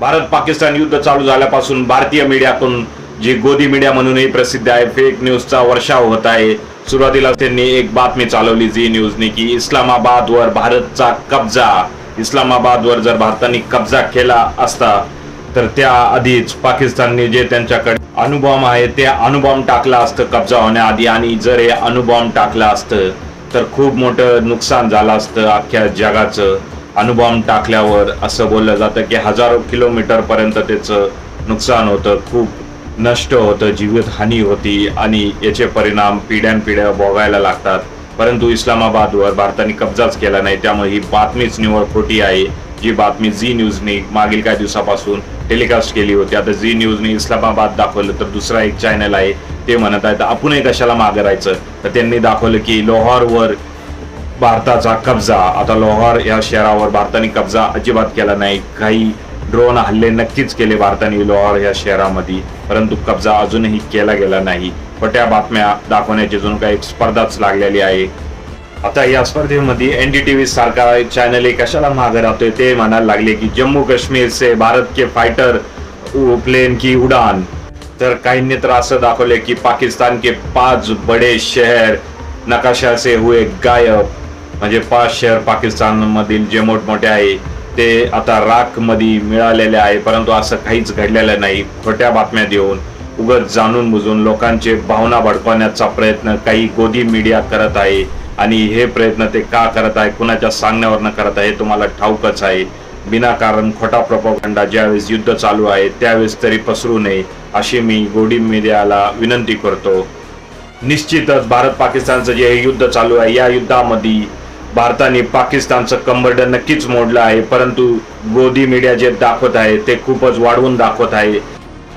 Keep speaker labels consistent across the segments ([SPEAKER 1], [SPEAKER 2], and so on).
[SPEAKER 1] भारत पाकिस्तान युद्ध चालू झाल्यापासून भारतीय मीडियातून जी गोदी मीडिया म्हणूनही प्रसिद्ध आहे फेक न्यूजचा वर्षाव होत आहे. सुरुवातीला त्यांनी एक बातमी चालवली झी न्यूजने की इस्लामाबादवर भारतचा कब्जा. इस्लामाबादवर जर भारताने कब्जा केला असता तर त्या आधीच पाकिस्तानने जे त्यांच्याकडे अणुबॉम्ब आहे ते अणुबॉम्ब टाकला असतं कब्जा होण्याआधी. आणि जर हे अणुबॉम्ब टाकलं असतं तर खूप मोठं नुकसान झालं असतं अख्ख्या जगाचं. अणुबॉम्ब टाकल्यावर असं बोललं जातं की हजारो किलोमीटर पर्यंत त्याचं नुकसान होतं खूप नष्ट होतं जीवितहानी होती आणि याचे परिणाम पिढ्यानपिढ्या भोगायला लागतात. परंतु इस्लामाबादवर भारताने कब्जाच केला नाही. त्यामुळे ही बातमीच निवड खोटी आहे. जी बातमी झी न्यूजने मागील काही दिवसापासून टेलिकास्ट केली होती. आता झी न्यूजने इस्लामाबाद दाखवलं तर दुसरा एक चॅनल आहे. ते म्हणत आहेत आपणही कशाला मागे राहायचं? तर त्यांनी दाखवलं की लोहारवर भारताचा कब्जा. आता लोहार या शहरावर भारताने कब्जा अजिबात केला नाही. काही ड्रोन हल्ले नक्कीच केले भारताने लोहार या शहरामध्ये परंतु कब्जा अजूनही केला गेला नाही. खोट्या बातम्या दाखवण्याची जणू काही स्पर्धाच लागलेली आहे. आता या स्पर्धेमध्ये एन डी टीव्ही सारखा चॅनल कशाला मागे राहतोय? ते म्हणायला लागले की जम्मू काश्मीर से भारत के फायटर प्लेन की उडान. तर काहींनी तर असं दाखवले की पाकिस्तान के पाच बडे शहर नकाशा से हुए गायब. म्हणजे पाच शहर पाकिस्तानमधील जे मोठमोठे आहे ते आता राखमध्ये मिळालेले आहे परंतु असं काहीच घडलेलं नाही. खोट्या बातम्या देऊन उगत जाणून बुजून लोकांचे भावना भडकवण्याचा प्रयत्न काही गोदी मीडिया करत आहे. आणि हे प्रयत्न ते का करत आहे कुणाच्या सांगण्यावरनं करत आहे तुम्हाला ठाऊकच आहे. विनाकारण खोटा प्रपोखंडा ज्यावेळेस युद्ध चालू आहे त्यावेळेस तरी पसरू नये अशी मी गोडी मीडियाला विनंती करतो. निश्चितच भारत पाकिस्तानचं जे हे युद्ध चालू आहे या युद्धामध्ये भारताने पाकिस्तानचं कंबर्ड नक्कीच मोडलं आहे परंतु गोदी मीडिया जे दाखवत आहे ते खूपच वाढवून दाखवत आहे.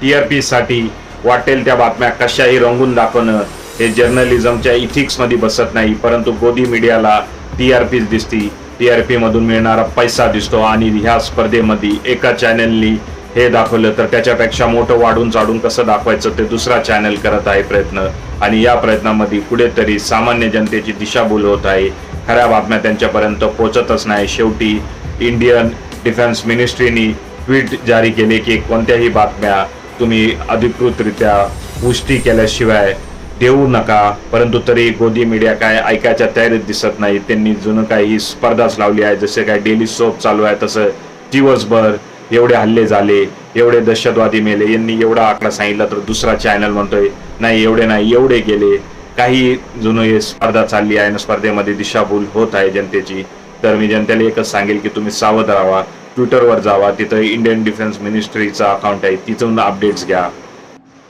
[SPEAKER 1] टीआरपी साठी वाटेल त्या बातम्या कशाही रंगून दाखवणं हे जर्नलिझमच्या इथिक्समध्ये बसत नाही परंतु गोदी मीडियाला टीआरपी दिसती. टीआरपी मधून मिळणारा पैसा दिसतो आणि ह्या स्पर्धेमध्ये एका चॅनलनी हे दाखवलं तर त्याच्यापेक्षा मोठं वाढून चाढून कसं दाखवायचं ते दुसरा चॅनल करत आहे प्रयत्न. आणि या प्रयत्नामध्ये कुठेतरी सामान्य जनतेची दिशाभूल होत आहे. खऱ्या बातम्या त्यांच्यापर्यंत पोचतच नाही. शेवटी इंडियन डिफेन्स मिनिस्ट्रीनी ट्विट जारी केले की कोणत्याही बातम्या तुम्ही अधिकृतरित्या पुष्टी केल्याशिवाय देऊ नका. परंतु तरी गोदी मीडिया काय ऐकायच्या तयारीत दिसत नाही. त्यांनी जुनं काही स्पर्धाच लावली आहे. जसे काय डेली सोप चालू आहे तसं दिवसभर एवढे हल्ले झाले एवढे दहशतवादी मेले. यांनी एवढा आकडा सांगितला तर दुसरा चॅनल म्हणतोय. नाही एवढे नाही एवढे गेले. काही जुनं हे स्पर्धा चालली आहे आणि स्पर्धेमध्ये दिशाभूल होत आहे जनतेची तर मी जनतेला एकच सांगेल की तुम्ही सावध राहा. ट्विटरवर जावा. तिथं इंडियन डिफेन्स मिनिस्ट्रीचा अकाउंट आहे. तिथून अपडेट्स घ्या.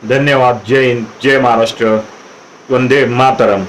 [SPEAKER 1] धन्यवाद. जय हिंद. जय महाराष्ट्र. वंदे मातरम.